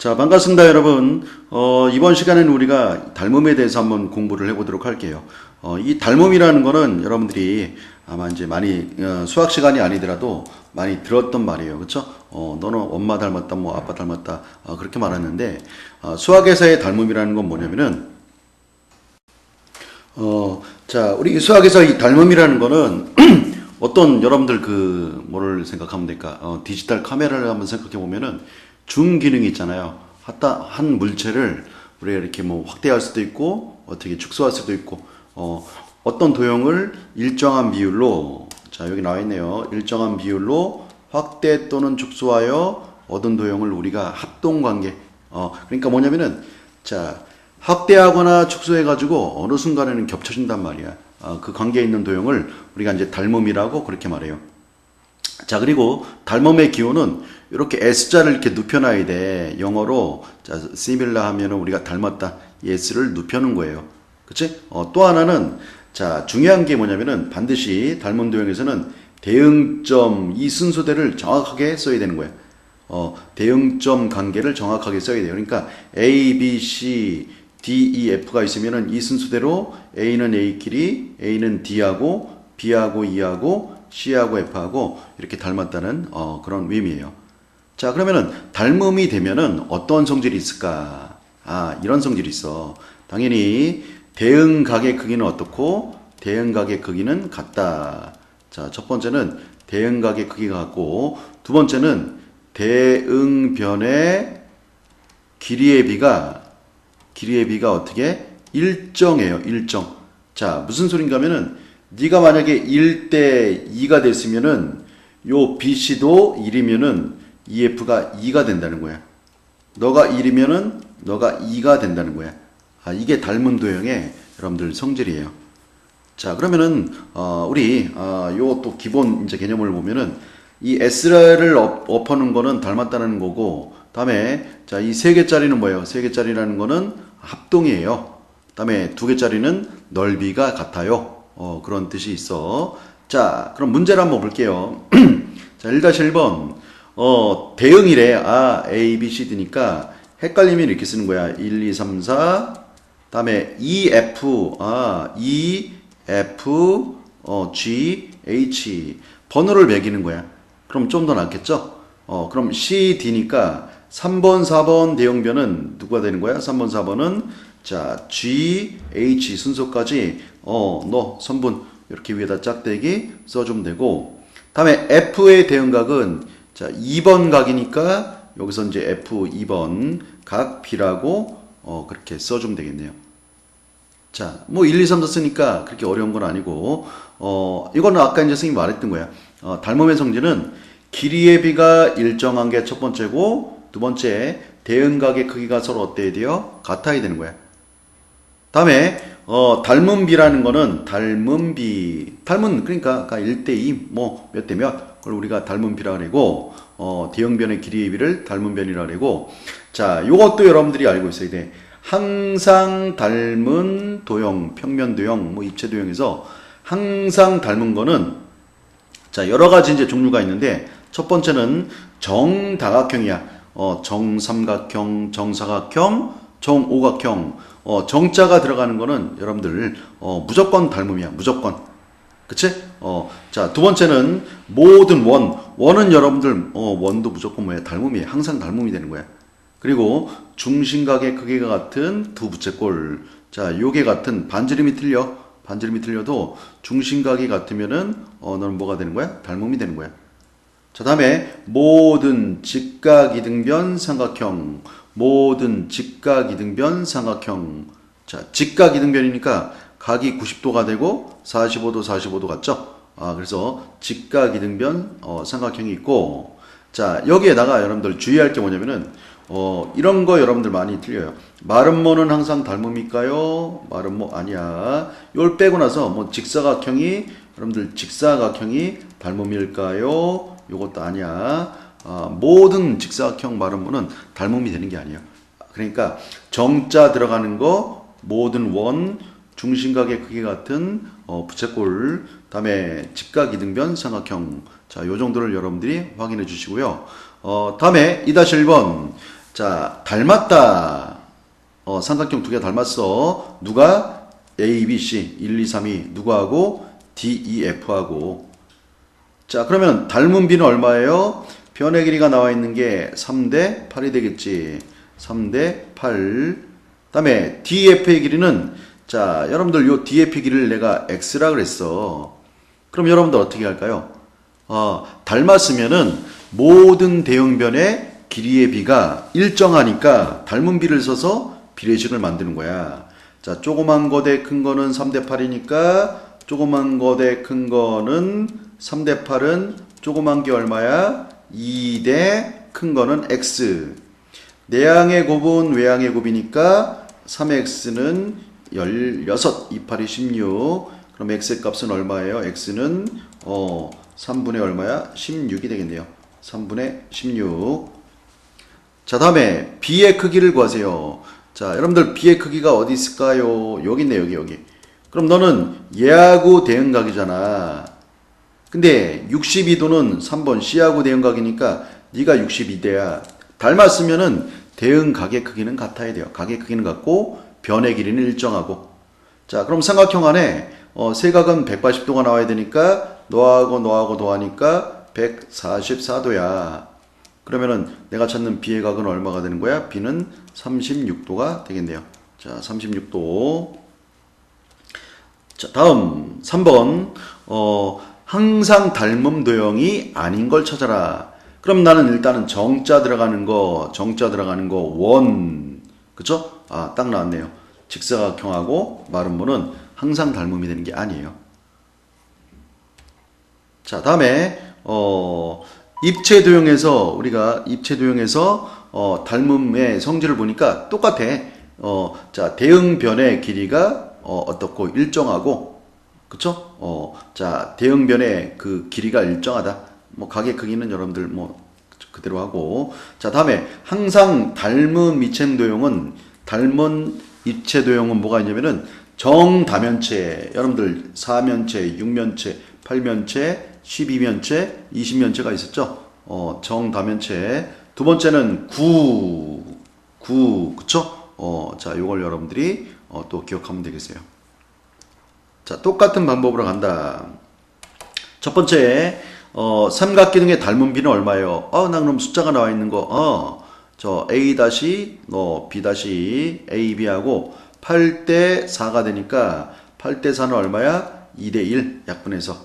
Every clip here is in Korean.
자, 반갑습니다, 여러분. 어, 이번 시간에는 우리가 닮음에 대해서 한번 공부를 해보도록 할게요. 어, 이 닮음이라는 거는 여러분들이 아마 이제 많이 어, 수학 시간이 아니더라도 많이 들었던 말이에요. 그렇죠? 어, 너는 엄마 닮았다, 뭐 아빠 닮았다, 어, 그렇게 말하는데 어, 수학에서의 닮음이라는 건 뭐냐면은 어, 자, 우리 수학에서 이 닮음이라는 거는 어떤 여러분들 그 뭐를 생각하면 될까? 어, 디지털 카메라를 한번 생각해 보면은 줌 기능이 있잖아요. 한 물체를 우리가 이렇게 뭐 확대할 수도 있고 어떻게 축소할 수도 있고 어, 어떤 도형을 일정한 비율로 자 여기 나와 있네요. 일정한 비율로 확대 또는 축소하여 얻은 도형을 우리가 합동 관계 어 그러니까 뭐냐면은 자 확대하거나 축소해 가지고 어느 순간에는 겹쳐진단 말이야. 어, 그 관계에 있는 도형을 우리가 이제 닮음이라고 그렇게 말해요. 자, 그리고 닮음의 기호는 이렇게 S자를 이렇게 눕혀놔야 돼. 영어로, 자, similar 하면은 우리가 닮았다. 이 S를 눕혀놓은 거예요. 그치? 어, 또 하나는, 자, 중요한 게 뭐냐면은 반드시 닮은 도형에서는 대응점, 이 순서대를 정확하게 써야 되는 거예요. 어, 대응점 관계를 정확하게 써야 돼요. 그러니까 A, B, C, D, E, F가 있으면은 이 순서대로 A는 A끼리, A는 D하고, B하고 E하고, C하고 F하고 이렇게 닮았다는 어, 그런 의미예요. 자, 그러면은 닮음이 되면은 어떤 성질이 있을까? 아, 이런 성질이 있어. 당연히 대응각의 크기는 어떻고 대응각의 크기는 같다. 자, 첫 번째는 대응각의 크기가 같고 두 번째는 대응변의 길이의 비가 길이의 비가 어떻게 일정해요. 일정. 자, 무슨 소린가 하면은 네가 만약에 1대 2가 됐으면은 요 BC도 1이면은 EF가 2가 된다는 거야. 너가 1이면은 너가 2가 된다는 거야. 아, 이게 닮은 도형의 여러분들 성질이에요. 자, 그러면은 어, 우리 어, 요또 기본 이제 개념을 보면은 이 S를 업, 업하는 거는 닮았다는 거고, 다음에 자, 이 세 개짜리는 뭐예요? 세 개짜리라는 거는 합동이에요. 다음에 두 개짜리는 넓이가 같아요. 어, 그런 뜻이 있어. 자, 그럼 문제를 한번 볼게요. 자, 1-1번. 어, 대응이래. 아, A, B, C, D니까 헷갈리면 이렇게 쓰는 거야. 1, 2, 3, 4. 다음에 E, F. 아, E, F, 어, G, H. 번호를 매기는 거야. 그럼 좀 더 낫겠죠? 어, 그럼 C, D니까 3번, 4번 대형변은 누가 되는 거야? 3번, 4번은 자, G, H 순서까지 어, 너 선분 이렇게 위에다 짝대기 써주면 되고 다음에 F의 대응각은 자, 2번 각이니까 여기서 이제 F 2번 각 B라고 어, 그렇게 써주면 되겠네요. 자, 뭐 1, 2, 3, 4 쓰니까 그렇게 어려운 건 아니고 어, 이거는 아까 이제 선생님이 말했던 거야. 어, 닮음의 성질은 길이의 비가 일정한 게 첫 번째고 두 번째 대응각의 크기가 서로 어때야 돼요? 같아야 되는 거야. 다음에 어, 닮은 비라는 거는 닮은 비 닮은 그러니까 아까 1대2 뭐 몇 대 몇 그걸 우리가 닮은 비라 그러고 어, 대형변의 길이의 비를 닮은 변이라 그러고 자 요것도 여러분들이 알고 있어야 돼. 항상 닮은 도형 평면 도형 뭐 입체 도형에서 항상 닮은 거는 자 여러 가지 이제 종류가 있는데 첫 번째는 정다각형이야. 어, 정삼각형 정사각형 정오각형 어, 정자가 들어가는 거는 여러분들 어, 무조건 닮음이야 무조건 그치? 어, 자, 두 번째는 모든 원. 원은 여러분들, 어, 원도 무조건 뭐야? 닮음이에요. 항상 닮음이 되는 거야. 그리고 중심각의 크기가 같은 두 부채꼴. 자, 요게 같은 반지름이 틀려. 반지름이 틀려도 중심각이 같으면은, 어, 너는 뭐가 되는 거야? 닮음이 되는 거야. 자, 다음에 모든 직각 이등변 삼각형. 모든 직각 이등변 삼각형. 자, 직각 이등변이니까 각이 90도가 되고 45도, 45도 같죠? 아, 그래서 직각 이등변 어, 삼각형이 있고 자, 여기에다가 여러분들 주의할 게 뭐냐면은 어, 이런 거 여러분들 많이 틀려요. 마름모는 항상 닮음일까요? 마름모 아니야. 이걸 빼고 나서 뭐 직사각형이 여러분들 직사각형이 닮음일까요? 요것도 아니야. 아, 모든 직사각형 마름모는 닮음이 되는 게 아니에요. 그러니까 정자 들어가는 거 모든 원 중심각의 크기 같은 어, 부채꼴, 다음에 직각 이등변 삼각형. 자, 요 정도를 여러분들이 확인해 주시고요. 어, 다음에 2-1번. 자, 닮았다. 어, 삼각형 두 개 닮았어. 누가? A, B, C. 1, 2, 3이 누구하고? D, E, F하고. 자, 그러면 닮은 B는 얼마예요? 변의 길이가 나와 있는 게 3대 8이 되겠지. 3대 8. 다음에 DF의 길이는 자, 여러분들 요 DF 길이를 내가 X라 그랬어. 그럼 여러분들 어떻게 할까요? 어, 닮았으면은 모든 대형변의 길이의 비가 일정하니까 닮은 비를 써서 비례식을 만드는 거야. 자, 조그만 거 대 큰 거는 3대 8이니까 조그만 거 대 큰 거는 3대 8은 조그만 게 얼마야? 2대 큰 거는 x. 내양의 곱은 외양의 곱이니까 3x는 16, 28이 16. 그럼 x의 값은 얼마예요? x는 어 3분의 얼마야? 16이 되겠네요. 3분의 16. 자, 다음에 b의 크기를 구하세요. 자, 여러분들 b의 크기가 어디 있을까요? 여기 있네, 여기, 여기. 그럼 너는 얘하고 대응각이잖아. 근데 62도는 3번 C하고 대응각이니까 네가 62대야. 닮았으면은 대응각의 크기는 같아야 돼요. 각의 크기는 같고 변의 길이는 일정하고. 자, 그럼 삼각형 안에 어, 세각은 180도가 나와야 되니까 너하고 너하고 더하니까 144도야. 그러면은 내가 찾는 B의 각은 얼마가 되는 거야? B는 36도가 되겠네요. 자, 36도. 자, 다음 3번. 어, 항상 닮음 도형이 아닌 걸 찾아라. 그럼 나는 일단은 정자 들어가는 거, 정자 들어가는 거, 원. 그쵸? 아, 딱 나왔네요. 직사각형하고 마름모는 항상 닮음이 되는 게 아니에요. 자, 다음에, 어, 입체 도형에서, 우리가 입체 도형에서, 어, 닮음의 성질을 보니까 똑같아. 어, 자, 대응변의 길이가, 어, 어떻고 일정하고, 그쵸? 어, 자, 대응변의 그 길이가 일정하다. 뭐, 각의 크기는 여러분들 뭐, 그대로 하고. 자, 다음에, 항상 닮은 미체 도형은, 닮은 입체 도형은 뭐가 있냐면은, 정다면체, 여러분들 4면체, 6면체, 8면체, 12면체, 20면체가 있었죠? 어, 정다면체. 두 번째는 구, 구, 그쵸? 어, 자, 요걸 여러분들이 어, 또 기억하면 되겠어요. 자, 똑같은 방법으로 간다. 첫 번째, 어, 삼각기둥의 닮은 비는 얼마예요? 어, 나 그럼 숫자가 나와 있는 거, 어, 저 A 어, B 다시, A, B하고 8대 4가 되니까 8대 4는 얼마야? 2대 1 약분해서.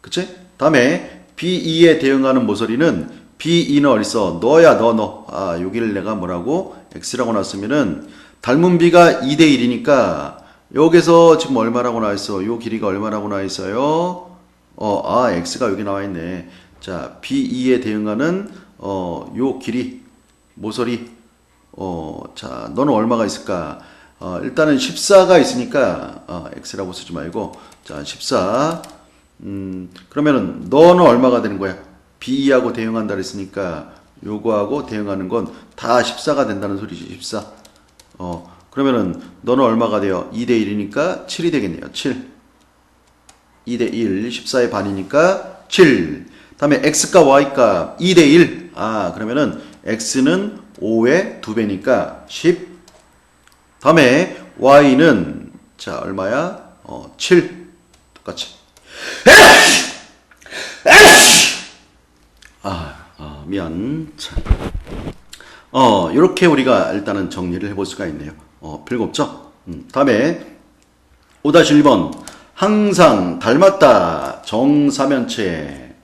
그치? 다음에 B2에 대응하는 모서리는 B2는 어딨어? 너야, 너, 너. 아, 여기를 내가 뭐라고? X라고 놨으면은 닮은 B가 2대 1이니까 여기서 지금 얼마라고 나와 있어? 요 길이가 얼마라고 나와 있어요? 어, 아, X가 여기 나와 있네. 자, B2에 대응하는 어, 요 길이 모서리 어, 자, 너는 얼마가 있을까? 어, 일단은 14가 있으니까 어, X라고 쓰지 말고 자, 14. 음, 그러면은 너는 얼마가 되는 거야? B하고 대응한다 그랬으니까 요거하고 대응하는 건 다 14가 된다는 소리지. 14. 어, 그러면은 너는 얼마가 돼요? 2대 1이니까 7이 되겠네요. 7. 2대 1, 14의 반이니까 7. 다음에 x과 y값 2대 1. 아, 그러면은 x는 5의 2배니까 10. 다음에 y는 자, 얼마야? 어, 7. 똑같이. 아, 아 미안. 자. 어, 이렇게 우리가 일단은 정리를 해볼 수가 있네요. 어, 별거 없죠? 음, 다음에 5-1번. 항상 닮았다. 정사면체.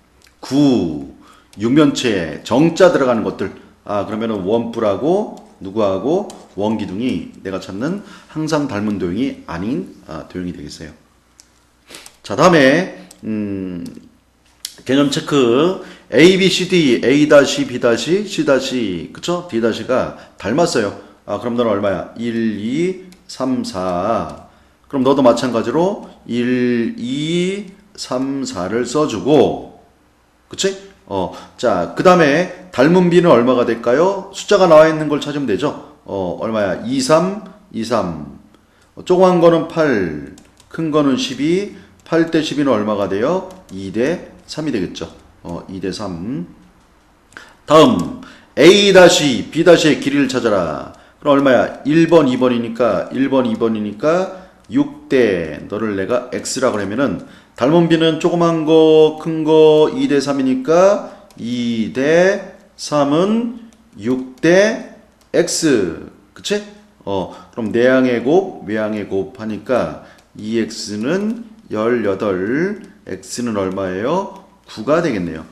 구. 육면체. 정자 들어가는 것들. 아, 그러면은 원뿔하고 누구하고 원기둥이 내가 찾는 항상 닮은 도형이 아닌 아, 도형이 되겠어요. 자, 다음에 음, 개념 체크 A, B, C, D, A 다시 B 다시 C 다시 그쵸? D 다시가 닮았어요. 아 그럼 너는 얼마야? 1, 2, 3, 4. 그럼 너도 마찬가지로 1, 2, 3, 4를 써주고 그치? 어, 자, 그 다음에 닮은 B는 얼마가 될까요? 숫자가 나와 있는 걸 찾으면 되죠? 어, 얼마야? 2, 3, 2, 3. 어, 조그만 거는 8, 큰 거는 12, 8대 12는 얼마가 돼요? 2대 3이 되겠죠. 어, 2대 3. 다음, A 다시 B 다시의 길이를 찾아라. 그럼 얼마야? 1번, 2번이니까 1번, 2번이니까 6대 너를 내가 x라고 하면은 닮은 b는 조그만 거, 큰 거 2대 3이니까 2대 3은 6대 x. 그치? 어, 그럼 내항의 곱, 외항의 곱 하니까 2x는 18, x는 얼마예요? 9가 되겠네요.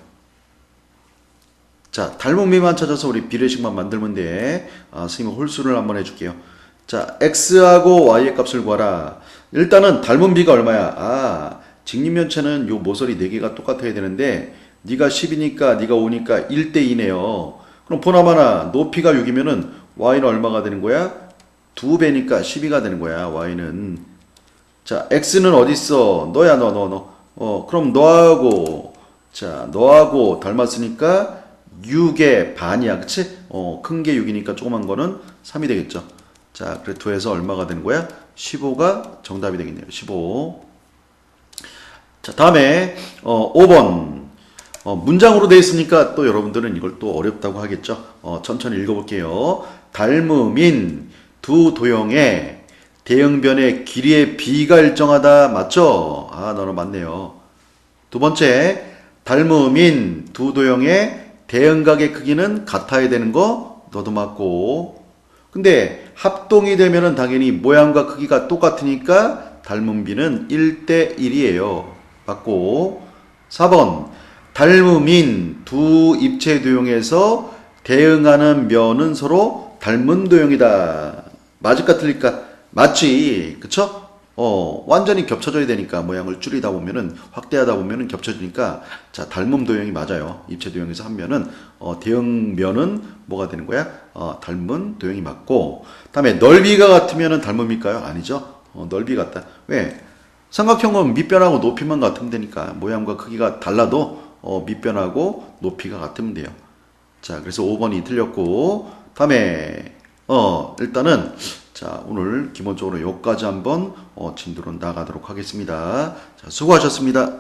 자, 비만 찾아서 우리 비례식만 만들면 돼. 아, 선생님 홀수를 한번 해줄게요. 자, x하고 y의 값을 구하라. 일단은 닮은 비가 얼마야? 아, 직립면체는 요 모서리 4개가 똑같아야 되는데 네가 10이니까 네가 5니까 1대 2네요. 그럼 보나마나 높이가 6이면은 y는 얼마가 되는 거야? 2배니까 12가 되는 거야. y는. 자, x는 어디 있어? 너야, 너, 너, 너. 어, 그럼 너하고 자, 너하고 닮았으니까 6의 반이야. 그치? 어, 큰 게 6이니까 조그만 거는 3이 되겠죠. 자, 그래 두해서 얼마가 되는 거야? 15가 정답이 되겠네요. 15. 자, 다음에 어, 5번. 어, 문장으로 되어 있으니까 또 여러분들은 이걸 또 어렵다고 하겠죠. 어, 천천히 읽어볼게요. 닮음인 두 도형의 대응변의 길이의 비가 일정하다. 맞죠? 아, 너는 맞네요. 두 번째, 닮음인 두 도형의 대응각의 크기는 같아야 되는 거 너도 맞고. 근데 합동이 되면은 당연히 모양과 크기가 똑같으니까 닮은 비는 1대 1이에요. 맞고. 4번, 닮음인 두 입체 도형에서 대응하는 면은 서로 닮은 도형이다. 맞을까 틀릴까? 맞지. 그쵸? 어, 완전히 겹쳐져야 되니까 모양을 줄이다 보면은 확대하다 보면은 겹쳐지니까 자, 닮음 도형이 맞아요. 입체 도형에서 한 면은 어, 대응면은 뭐가 되는 거야? 어, 닮은 도형이 맞고 다음에 넓이가 같으면은 닮음일까요? 아니죠. 어, 넓이 같다. 왜? 삼각형은 밑변하고 높이만 같으면 되니까 모양과 크기가 달라도 어, 밑변하고 높이가 같으면 돼요. 자, 그래서 5번이 틀렸고 다음에 어, 일단은 자, 오늘 기본적으로 여기까지 한번 어, 진도로 나가도록 하겠습니다. 자, 수고하셨습니다.